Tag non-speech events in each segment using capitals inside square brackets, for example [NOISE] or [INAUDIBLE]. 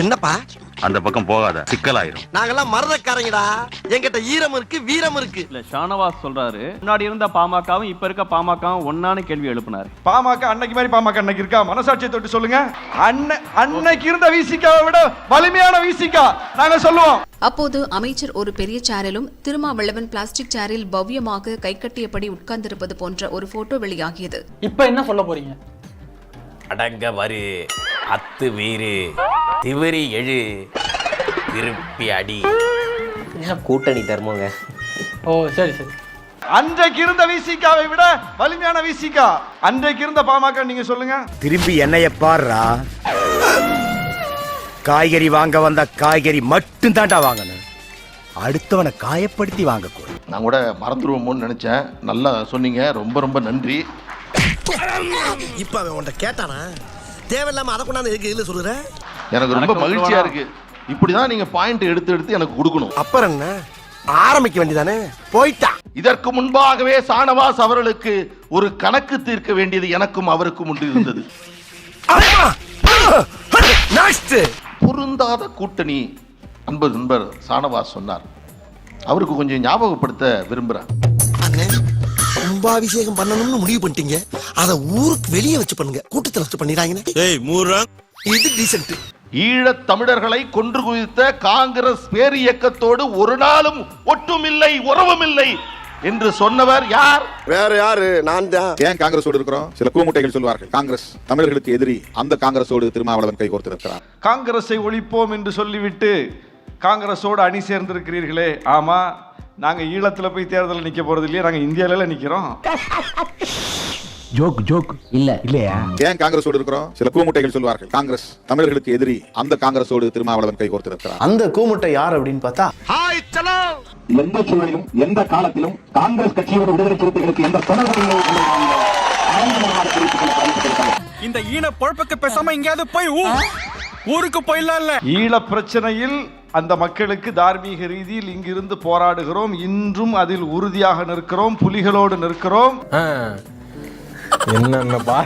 என்னப்பா? அந்த பக்கம் போகாத சிக்கலாயிரும். நாங்கெல்லாம் மரதக்காரங்கடா என்கிட்ட ஈரம் இருக்கு வீரம் இருக்கு. இல்ல ஷானவாஸ் சொல்றாரு முன்னாடி இருந்த பாமகவும் இப்ப இருக்க பாமகவும் ஒன்னான கேள்வி எழுப்பினாரு. பாமக அன்னைக்கு மாதிரி பாமக அன்னைக்கு இருக்கா? மனசாட்சியை தொட்டு சொல்லுங்க. அன்னை அன்னைக்கு இருந்த விசிகாவை விட வலிமையான விசிகா நாங்க சொல்லுவோம். அப்போது அமைச்சர் ஒரு பெரிய சேரிலும் திருமாவளவன் பிளாஸ்டிக் சேரில் பவ்யமாக கைகட்டியபடி உட்கார்ந்திருப்பது போன்ற ஒரு போட்டோ வெளியாகியது. இப்போ என்ன சொல்ல போறீங்க? அடங்க வரு. அத்து வீறு. திவரி எழு. திருப்பி அடி. கூட்டணி தர்மங்க? ஓ சரி சரி. அன்றைக்கு இருந்த விசிகாவை விட வலிமையான விசிகா. அன்றைக்கு இருந்த பாமக நீங்க சொல்லுங்க. திரும்பி என்னைய பாருடா காய்கறி வாங்க வந்த காய்கறி மட்டும் தாண்டா வாங்கணும். அடுத்தவனை காயப்படுத்தி வாங்கக்கூடாது. நான் கூட மறந்துடுவோமோன்னு நினைச்சேன். நல்லா சொன்னீங்க. ரொம்ப ரொம்ப நன்றி. இப்ப அவன் உன்ட்ட கேட்டானா? தேவையில்லாம அதை கொண்டாந்து எதுக்கு இதுல சொல்லுற? எனக்கு ரொம்ப மகிழ்ச்சியா இருக்கு. இப்படிதான் நீங்க பாயிண்ட் எடுத்து எடுத்து எனக்கு கொடுக்கணும். அப்புறம் என்ன? ஆரம்பிக்க வேண்டியதானே? போயிட்டா. இதற்கு முன்பாகவே சானவாஸ் அவர்களுக்கு ஒரு கணக்கு தீர்க்க வேண்டியது எனக்கும் அவருக்கும் உண்டு இருந்தது. [LAUGHS] [LAUGHS] பொருந்தாத கூட்டணி. அன்பு நண்பர் சானவாஸ் சொன்னார். அவருக்கு கொஞ்சம் ஞாபகப்படுத்த விரும்புறேன். அண்ணே கும்பாபிஷேகம் பண்ணணும்னு முடிவு பண்ணிட்டீங்க. அத ஊருக்கு வெளியே வச்சு பண்ணுங்க. கூட்டத்துல வச்சு மூரா இது டீசென்ட் ஈழத் தமிழர்களை கொன்று குவித்த காங்கிரஸ் பேர் இயக்கத்தோடு ஒரு நாளும் ஒட்டுமில்லை உறவுமில்லை என்று சொன்னவர் யார்? வேற யாரு? நான் தான். ஏன் காங்கிரஸோடு இருக்கிறோம்? சில கூமுட்டைகள் சொல்வார்கள். காங்கிரஸ் தமிழர்களுக்கு எதிரி அந்த காங்கிரஸோடு திருமாவளவன் கைகோர்த்திருக்கிறார் காங்கிரஸை ஒழிப்போம் என்று சொல்லிவிட்டு காங்கிரஸோடு அணி சேர்ந்திருக்கிறீர்களே. ஆமா நாங்க ஈழத்துல போய் தேர்தலில் நிக்க போறது இல்லையா நாங்க இந்தியால நிக்கிறோம். ஏன் காங்கிரஸோடு இருக்கிறோம்? சில கூமுட்டைகள் சொல்வார்கள். காங்கிரஸ் தமிழர்களுக்கு எதிரி அந்த காங்கிரஸோடு திருமாவளவன் கைகோர்த்திருக்கிறார் அந்த கூமுட்டை யார் அப்படின்னு பார்த்தா ஹாய் சலோ! எந்த சூழலிலும் எந்த காலத்திலும் காங்கிரஸ் கட்சியோடு விடுதலை சிறுத்தைகளுக்கு எந்த தொடர்பு இந்த ஈன பொழப்புக்கு பேசாம எங்கேயாவது போய் ஊருக்கு போயிடலாம்ல ஈழ பிரச்சனையில் அந்த மக்களுக்கு தார்மீக ரீதியில் இங்கிருந்து போராடுகிறோம். இன்றும் அதில் உறுதியாக நிற்கிறோம். புலிகளோடு நிற்கிறோம். என்னென்ன பா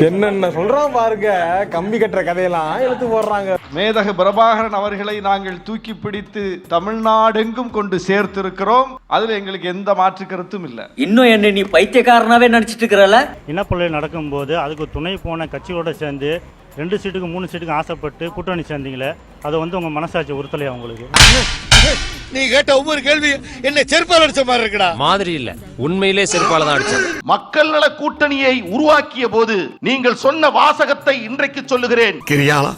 என்னென்ன சொல்றான் பாருங்க. கம்பி கட்டுற கதையெல்லாம் எடுத்து போடுறாங்க. மேதகு பிரபாகரன் அவர்களை நாங்கள் தூக்கி பிடித்து தமிழ்நாடெங்கும் கொண்டு சேர்த்திருக்கிறோம். அதுல எங்களுக்கு எந்த மாற்று கருத்தும் இல்லை. இன்னும் என்ன நீ பைத்தியக்காரனாவே நடிச்சிட்டு இருக்கிறல? இனப்பொலை நடக்கும்போது அதுக்கு துணை போன கட்சியோட சேர்ந்து ரெண்டு சீட்டுக்கு மூணு சீட்டுக்கு ஆசைப்பட்டு கூட்டணி சேர்ந்தீங்களே அது வந்து உங்க மனசாட்சி உறுத்தலையா உங்களுக்கு? நீ கேட்ட ஒவ்வொரு கேள்வி என்ன செருப்பால் அடிச்ச மாதிரி இருக்குடா. மாதிரி இல்ல. உண்மையிலே செருப்பால தான் அடிச்சேன் மக்கள் நல கூட்டணியை உருவாக்கிய போது நீங்கள் சொன்ன வாசகத்தை இன்றைக்கு சொல்லுகிறேன். கிரியாளா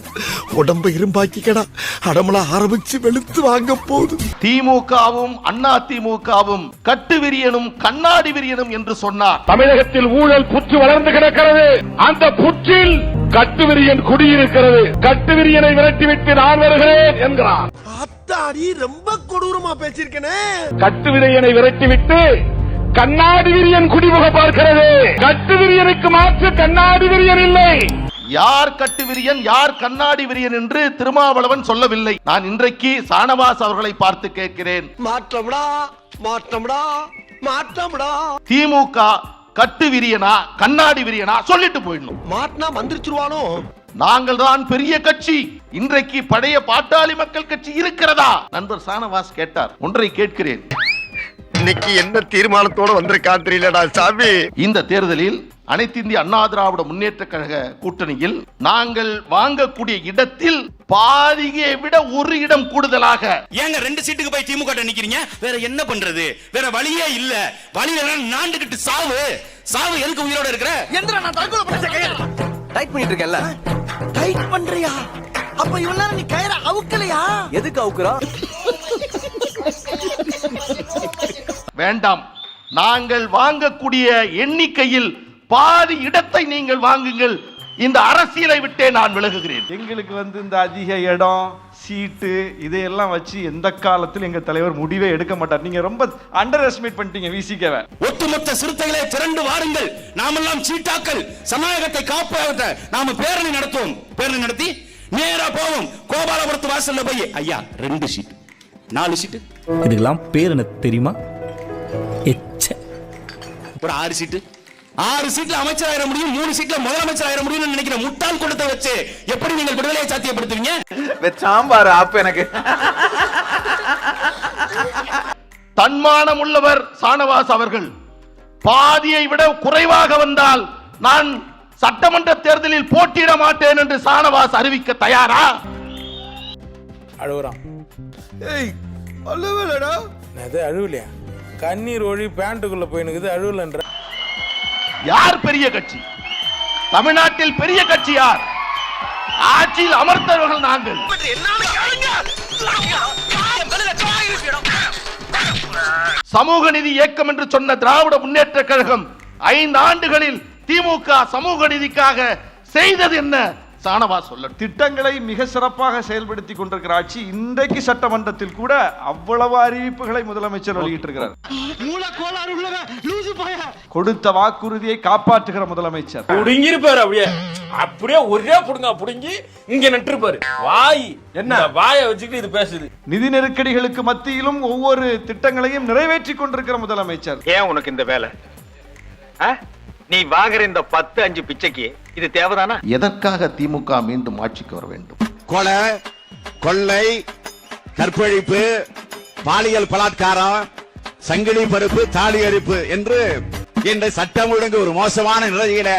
உடம்ப இரும்பாக்கிக்கடா. அடமலா ஆரம்பிச்சு வெளுத்து வாங்க போகுது. திமுகவும் அண்ணா திமுகவும் கட்டுவிரியனும் கண்ணாடி விரியனும் என்று சொன்னார். தமிழகத்தில் ஊழல் புற்று வளர்ந்து கிடக்கிறது. அந்த புற்றில் கட்டுவிரியன் குடியிருக்கிறது. கட்டுவிரியனை விரட்டிவிட்டு நான் வருகிறேன் என்கிறார். அத்தாடி ரொம்ப கொடூரமா பேசியிருக்கனே. கட்டுவிரியனை விரட்டிவிட்டு கண்ணாடி விரியன் குடிமுக பார்க்கிறது. கட்டுவிரியனுக்கு மாற்று கண்ணாடி விரியன் இல்லை. யார் கட்டுவிரியன் யார் கண்ணாடி விரியன் என்று திருமாவளவன் சொல்லவில்லை. நான் இன்றைக்கு சானவாஸ் அவர்களை பார்த்து கேட்கிறேன். மாற்றம்டா மாற்றம்டா மாற்றம்டா. திமுக கட்டு விரியனா கண்ணாடி விரியனா சொல்லிட்டு போயிடணும். மாட்டினா மந்திரிச்சிருவானோ? நாங்கள் தான் பெரிய கட்சி. இன்றைக்கு பழைய பாட்டாளி மக்கள் கட்சி இருக்கிறதா? நண்பர் சானவாஸ் கேட்டார். ஒன்றை கேட்கிறேன். இன்னைக்கு என்ன தீர்மானத்தோட வந்திருக்கான் தெரியலடா சாமி. இந்த தேர்தலில் அனைத்து இந்திய அண்ணா திராவிட முன்னேற்ற கழக கூட்டணியில் நாங்கள் வாங்கக்கூடிய இடத்தில் பாதியை விட ஒரு இடம் கூடுதலாக. ஏங்க ரெண்டு சீட்டுக்கு போய் திமுக நிக்கிறீங்க? வேற என்ன பண்றது? வேற வழியே இல்ல. வழி நாண்டுகிட்டு சாவு. சாவு எதுக்கு உயிரோட இருக்கிற? டைட் பண்ணிட்டு இருக்கேன்ல. டைட் பண்றியா? அப்ப இவ்வளவு நீ கயிற அவுக்கலையா? எதுக்கு அவுக்குறோம் வேண்டாம். நாங்கள் வாங்கக்கூடிய எண்ணிக்கையில் பாதி இடத்தை நீங்கள் வாங்குங்கள். இந்த அரசியலை விட்டே நான் விலகுகிறேன். எங்களுக்கு வந்து இந்த அதிக இடம் சீட்டு இதையெல்லாம் வச்சு எந்த காலத்தில் எங்க தலைவர் முடிவே எடுக்க மாட்டார். நீங்க ரொம்ப அண்டர் எஸ்டிமேட் பண்ணிட்டீங்க விசிகவை ஒட்டுமொத்த சிறுத்தைகளே திரண்டு வாருங்கள். நாமெல்லாம் சீட்டாக்கள். சமாயகத்தை காப்பாற்ற நாம பேரணி நடத்துவோம். பேரணி நடத்தி நேரா போவோம். கோபாலபுரத்து வாசல்ல போய் ஐயா ரெண்டு சீட்டு. நாலு சீட்டு. இதுக்கெல்லாம் பேர் என்ன தெரியுமா? எச்ச. ஒரு ஆறு சீட்டு. ஆறு சீட்ல அமைச்சர் ஆயிட முடியும் மூணு சீட்ல முதலமைச்சர் ஆயிட முடியும்னு நினைக்கிற முட்டாள் கூட்டத்தை வச்சு எப்படி நீங்கள் விடுதலையை சாத்தியப்படுத்துவீங்க? சாம்பார் அப்ப எனக்கு. தன்மானம் உள்ளவர் சானவாஸ் அவர்கள் பாதியை விட குறைவாக வந்தால் நான் சட்டமன்ற தேர்தலில் போட்டியிட மாட்டேன் என்று சானவாஸ் அறிவிக்க தயாரா? அழுகுறான். ஏய் அல்லவேலடா அது அழுவலையா? கண்ணீர் ஒழி பேண்ட்டுக்குள்ள போயினுக்குது அழுவலன்ற? யார் பெரிய கட்சி? தமிழ்நாட்டில் பெரிய கட்சி யார்? ஆட்சியில் அமர்த்தவர்கள் நாங்கள். சமூக நிதி இயக்கம் என்று சொன்ன திராவிட முன்னேற்ற கழகம் ஐந்து ஆண்டுகளில் திமுக சமூக நிதிக்காக செய்தது என்ன? சானவா சொல்ல திட்டங்களை மிக சிறப்பாக செயல்படுத்தி கொண்டிருக்கிற ஆட்சி இன்றைக்கு சட்டமன்றத்தில் கூட அவ்வளவு அறிவிப்புகளை முதலமைச்சர் வெளியிட்டிருக்கிறார். கொடுத்த வாக்குறுதியை காப்பாற்றுகிற முதலமைச்சர். புடுங்கிருப்பாரு அப்படியே. அப்படியே ஒரே புடுங்க புடுங்கி இங்க நட்டுருப்பாரு வாய் என்ன? வாயை வச்சுக்கிட்டு இது பேசுது. நிதி நெருக்கடிகளுக்கு மத்தியிலும் ஒவ்வொரு திட்டங்களையும் நிறைவேற்றி கொண்டிருக்கிற முதலமைச்சர். ஏன் உனக்கு இந்த வேலை? நீ வாங்குற இந்த பத்து அஞ்சு பிச்சைக்கு இது தேவைதானா? எதற்காக திமுக மீண்டும் ஆட்சிக்கு வர வேண்டும்? கொலை கொள்ளை கற்பழிப்பு பாலியல் பலாத்காரம் சங்கிலி பருப்பு தாலி அரிப்பு என்று இந்த சட்டம் ஒழுங்கு ஒரு மோசமான நிலையில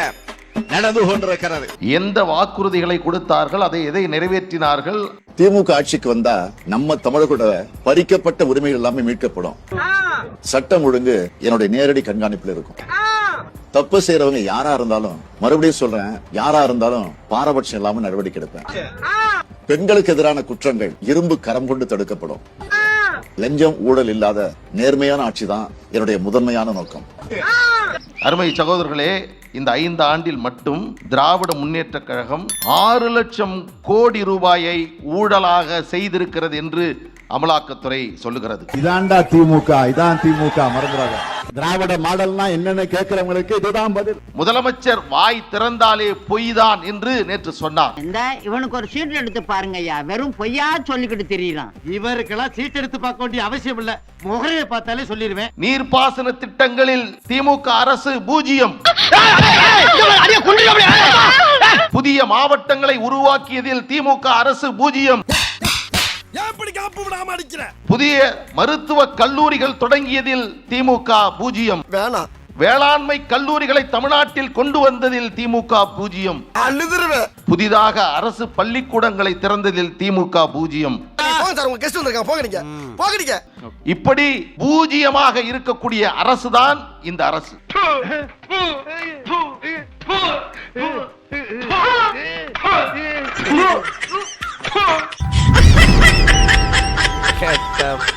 நடந்து கொண்டிருக்கிறது. எந்த வாக்குறுதிகளை கொடுத்தார்கள் அதை எதை நிறைவேற்றினார்கள்? திமுக ஆட்சிக்கு வந்தா நம்ம தமிழர்களோட பறிக்கப்பட்ட உரிமைகள் எல்லாமே மீட்கப்படும். சட்டம் ஒழுங்கு என்னுடைய நேரடி கண்காணிப்பில் இருக்கும். தப்பு செய்யறவங்க யாரா இருந்தாலும் மறுபடியும் சொல்றேன் யாரா இருந்தாலும் பாரபட்சம் இல்லாம நடவடிக்கை எடுப்பேன். பெண்களுக்கு எதிரான குற்றங்கள் இரும்பு கரம் கொண்டு தடுக்கப்படும். லஞ்சம் ஊழல் இல்லாத நேர்மையான ஆட்சி தான் என்னுடைய முதன்மையான நோக்கம். அருமை சகோதரர்களே இந்த ஐந்து ஆண்டில் மட்டும் திராவிட முன்னேற்ற கழகம் ஆறு லட்சம் கோடி ரூபாயை ஊழலாக செய்திருக்கிறது என்று அமலாக்கத்துறை சொல்லுகிறது. இதான்டா திமுக இதான் திமுக மறந்துடாத திராவிட மாடல்னா என்னன்னு கேட்கிறவங்களுக்கு இதுதான் பதில். முதலமைச்சர் வாய் திறந்தாலே பொய்தான் என்று நேற்று சொன்னார். இந்த இவனுக்கு ஒரு சீட் எடுத்து பாருங்க ஐயா வெறும் பொய்யா சொல்லிக்கிட்டு தெரியலாம் இவருக்கெல்லாம் சீட் எடுத்து பார்க்க வேண்டிய அவசியம் இல்ல. முகரையை பார்த்தாலே சொல்லிடுவேன். நீர்ப்பாசன திட்டங்களில் திமுக அரசு பூஜ்ஜியம். புதிய மாவட்டங்களை உருவாக்கியதில் திமுக அரசு பூஜ்ஜியம். விடாம அடிக்கிற புதிய மருத்துவ கல்லூரிகள் தொடங்கியதில் திமுக பூஜ்ஜியம் வேணாம் வேளாண்மை கல்லூரிகளை தமிழ்நாட்டில் கொண்டு வந்ததில் திமுக பூஜ்ஜியம் புதிதாக அரசு பள்ளிக்கூடங்களை திறந்ததில் திமுக பூஜ்ஜியம் போங்க சார் உங்க கெஸ்ட் வந்திருக்காங்க போங்க நீங்க போங்க நீங்க இப்படி பூஜ்ஜியமாக இருக்கக்கூடிய அரசுதான் இந்த அரசு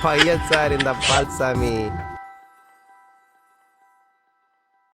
பையன் சார் இந்த பால்சாமி